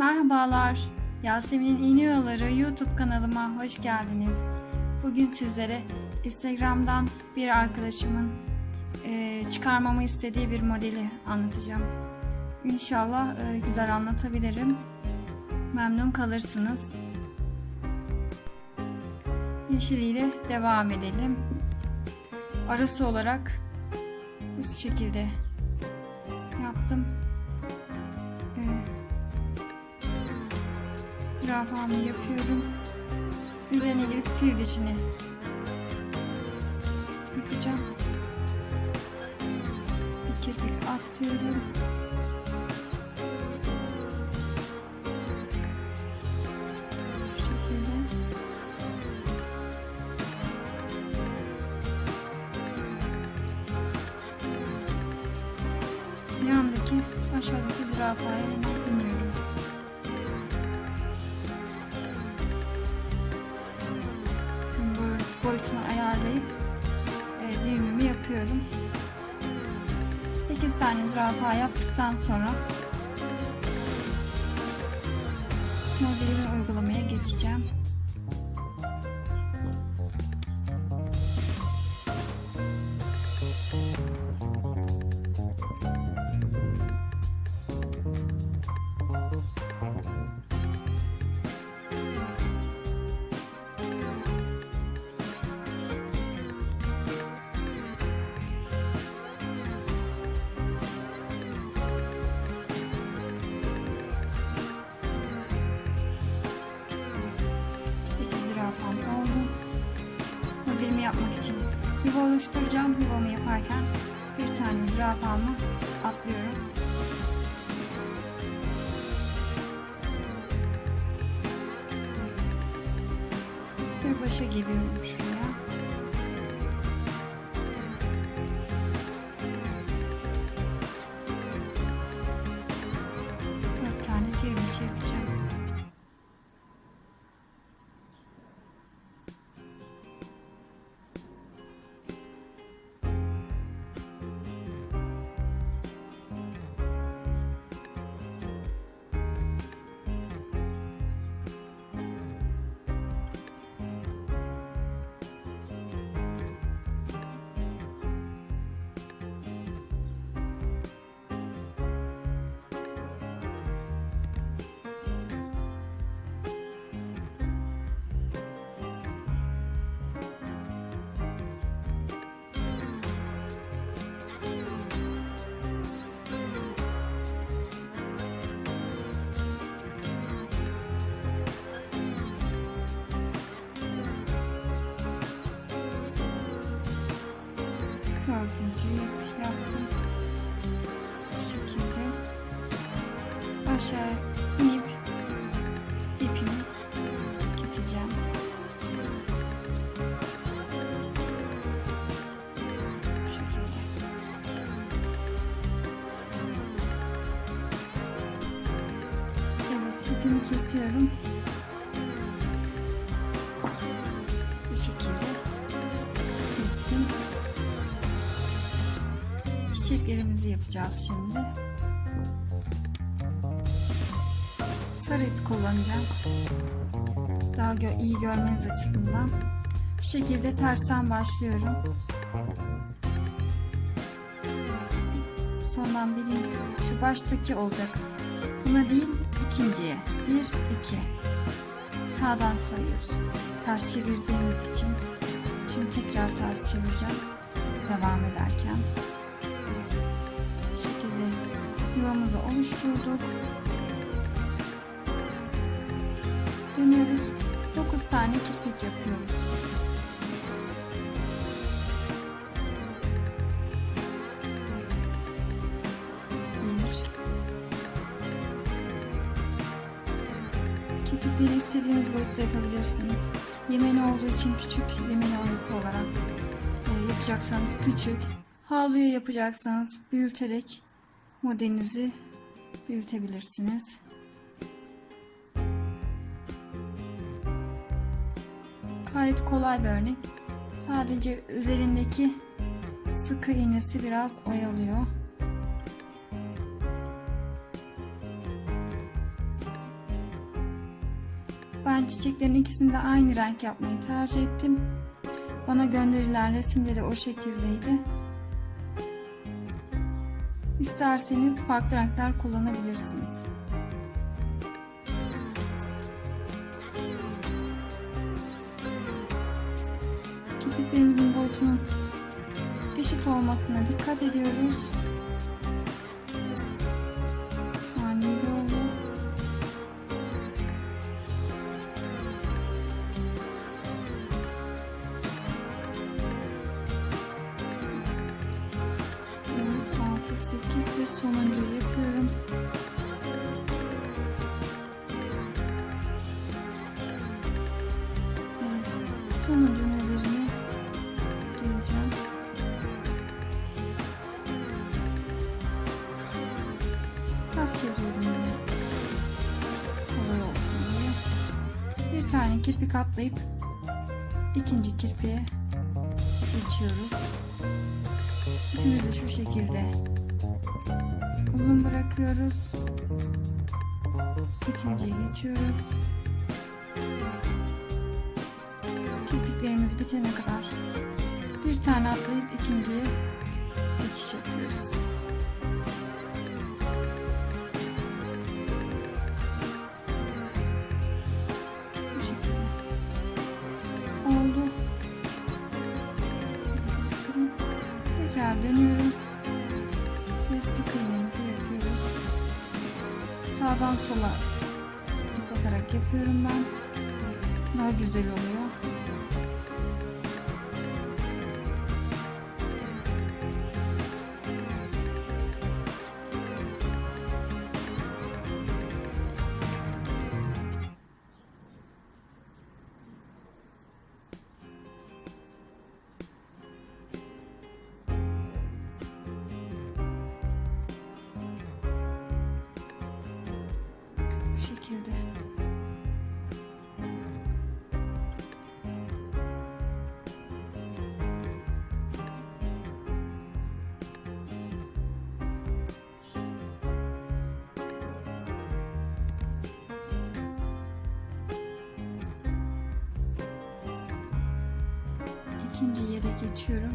Merhabalar, Yasemin'in İğne Yolları YouTube kanalıma hoş geldiniz. Bugün sizlere Instagram'dan bir arkadaşımın e, çıkarmamı istediği bir modeli anlatacağım. İnşallah e, güzel anlatabilirim. Memnun kalırsınız. Yeşiliyle devam edelim. Arası olarak bu şekilde yaptım. Zürafamı yapıyorum. Üzerine gelip fil dişini yapacağım. Bir kirpik atıyorum. Boyutunu ayarlayıp e, düğümümü yapıyorum. 8 tane zürafa yaptıktan sonra modelimi uygulamaya geçeceğim. Yapmak için yuva oluşturacağım. Yuvamı yaparken bir tane zürafamı atlıyorum. Ve başa geliyorum şuraya. Dört tane bir dişi aşağı inip ipimi keseceğim. Bu şekilde. Evet ipimi kesiyorum. Bu şekilde kestim. Çiçeklerimizi yapacağız şimdi. Sarı ip kullanacağım. Daha gö iyi görmeniz açısından. Bu şekilde tersten başlıyorum. Sondan birinci, şu baştaki olacak. Buna değil, ikinciye. Bir, iki. Sağdan sayıyoruz. Ters çevirdiğimiz için. Şimdi tekrar ters çevireceğim. Devam ederken. Bu şekilde yuvamızı oluşturduk. Dönüyoruz. 9 tane kirpik yapıyoruz. Bir. Kirpikleri istediğiniz boyutta yapabilirsiniz. Yemeni olduğu için küçük yemeni oyası olarak e, yapacaksanız küçük. Havluya yapacaksanız büyüterek modelinizi büyütebilirsiniz. Gayet kolay bir örnek. Sadece üzerindeki sıkı iğnesi biraz oyalıyor. Ben çiçeklerin ikisini de aynı renk yapmayı tercih ettim. Bana gönderilen resimde de o şekildeydi. İsterseniz farklı renkler kullanabilirsiniz. Boyutunun eşit olmasına dikkat ediyoruz. Şu an 7 oldu. Evet, 6, 8 ve sonuncuyu yapıyorum. Evet, sonuncunun kirpik atlayıp ikinci kirpiğe geçiyoruz. İpimizi şu şekilde uzun bırakıyoruz. İkinciye geçiyoruz. Kirpiklerimiz bitene kadar bir tane atlayıp ikinciye geçiş yapıyoruz. Yapıyorum ben. Daha güzel oluyor. İkinci yere geçiyorum.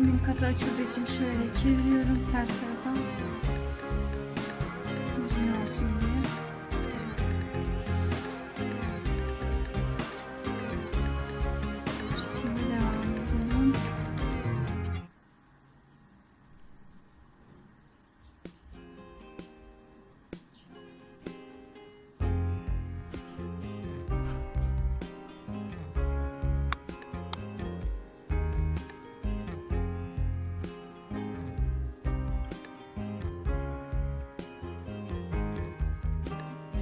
İpimin katı açıldığı için şöyle çeviriyorum ters tarafa.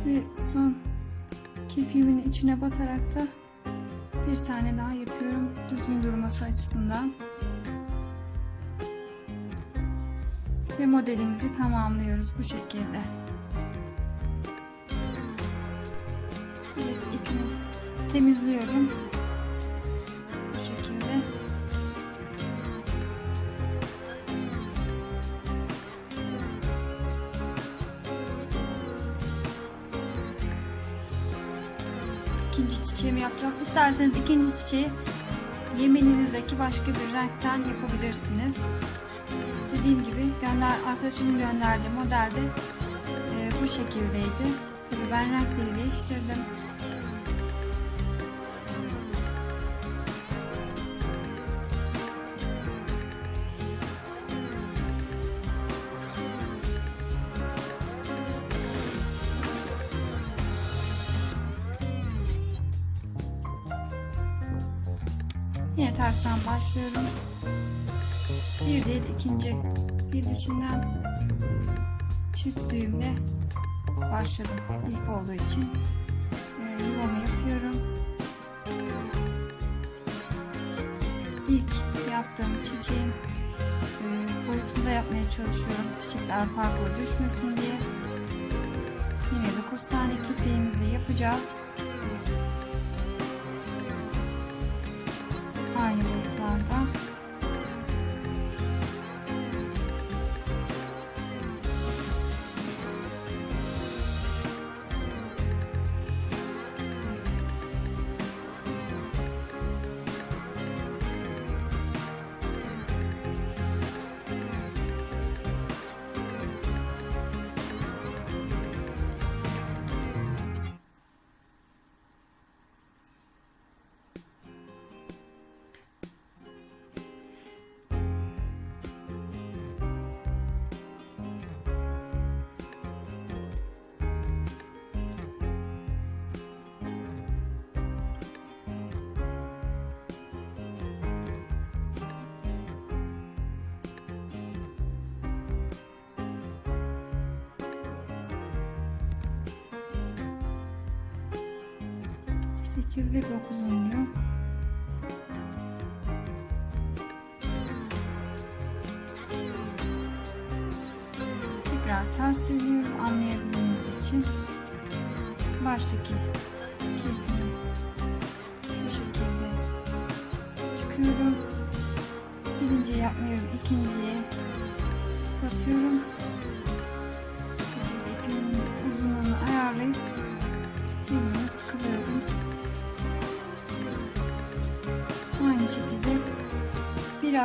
Ve son kirpiğimin içine batarak da bir tane daha yapıyorum düzgün durması açısından. Ve modelimizi tamamlıyoruz bu şekilde. ipimi temizliyorum. İkinci çiçeğimi yapacağım. İsterseniz ikinci çiçeği yemeninizdeki başka bir renkten yapabilirsiniz. Dediğim gibi gönder, arkadaşımın gönderdiği modelde e, bu şekildeydi. Tabii ben renkleri değiştirdim. Yine tersten başlıyorum. Bir değil ikinci bir dişinden çift düğümle başladım. İlk olduğu için e, yuvamı yapıyorum. İlk yaptığım çiçeğin e, boyutunda yapmaya çalışıyorum. Çiçekler farklı düşmesin diye. Yine 9 tane kirpiğimizi yapacağız. 8 ve 9. Tekrar ters dönüyorum anlayabilmeniz için. Baştaki kirpimi şu şekilde çıkıyorum. Birinci yapmıyorum, ikinciye batıyorum.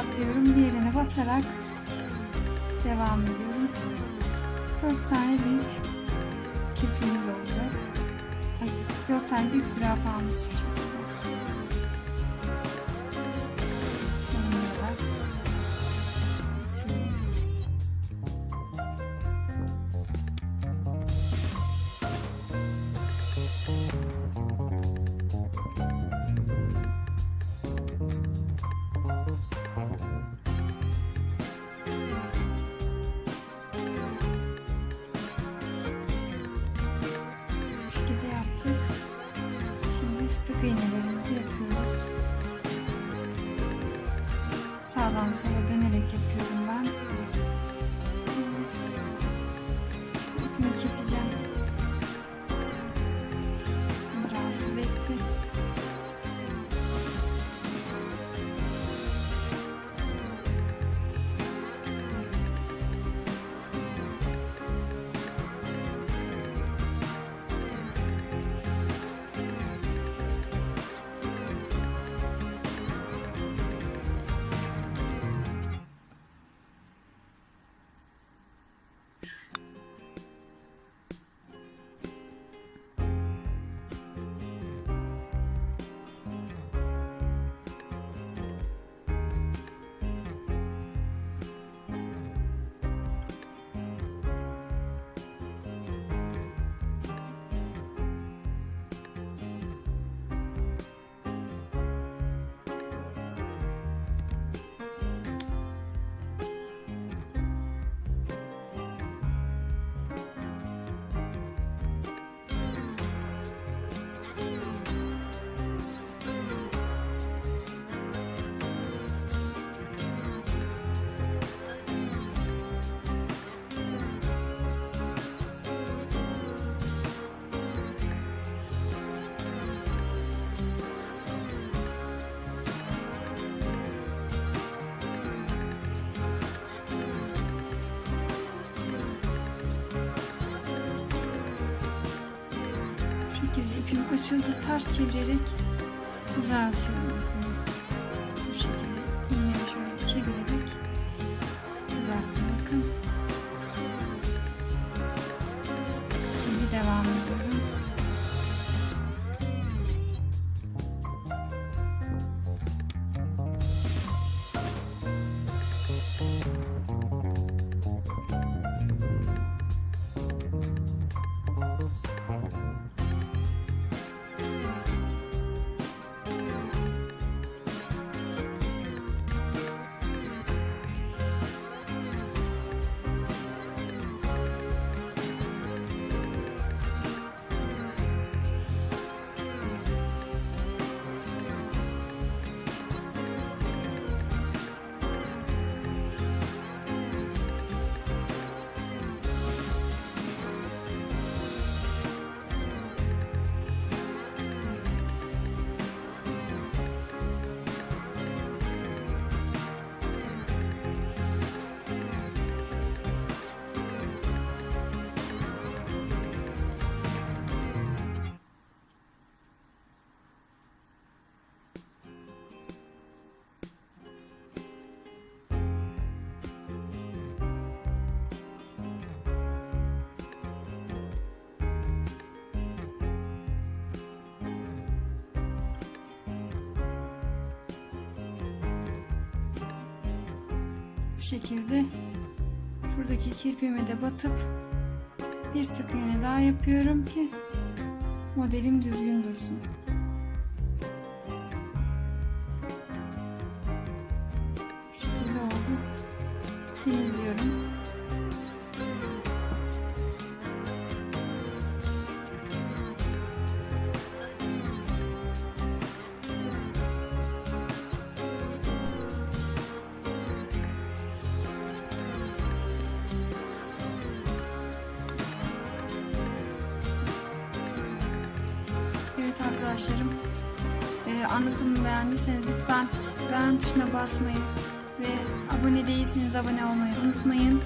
Atlıyorum, diğerine batarak devam ediyorum. Dört tane büyük kirpiğimiz olacak. Ay, dört tane büyük zürafamız şu Sağdan sola dönerek yapıyorum ipim açıldı. Ters çevirerek düzeltiyorum. Bu şekilde iğnemi şöyle çevirerek düzelttim. Bakın. Şimdi devam şekilde şuradaki kirpiğime de batıp bir sık iğne daha yapıyorum ki modelim düzgün dursun. Bu şekilde oldu. Temizliyorum. Beğendiyseniz lütfen beğen tuşuna basmayı ve abone değilseniz abone olmayı unutmayın.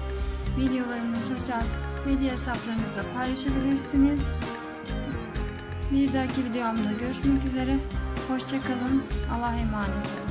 Videolarımı sosyal medya hesaplarınızda paylaşabilirsiniz. Bir dahaki videomda görüşmek üzere. Hoşçakalın. Allah'a emanet olun.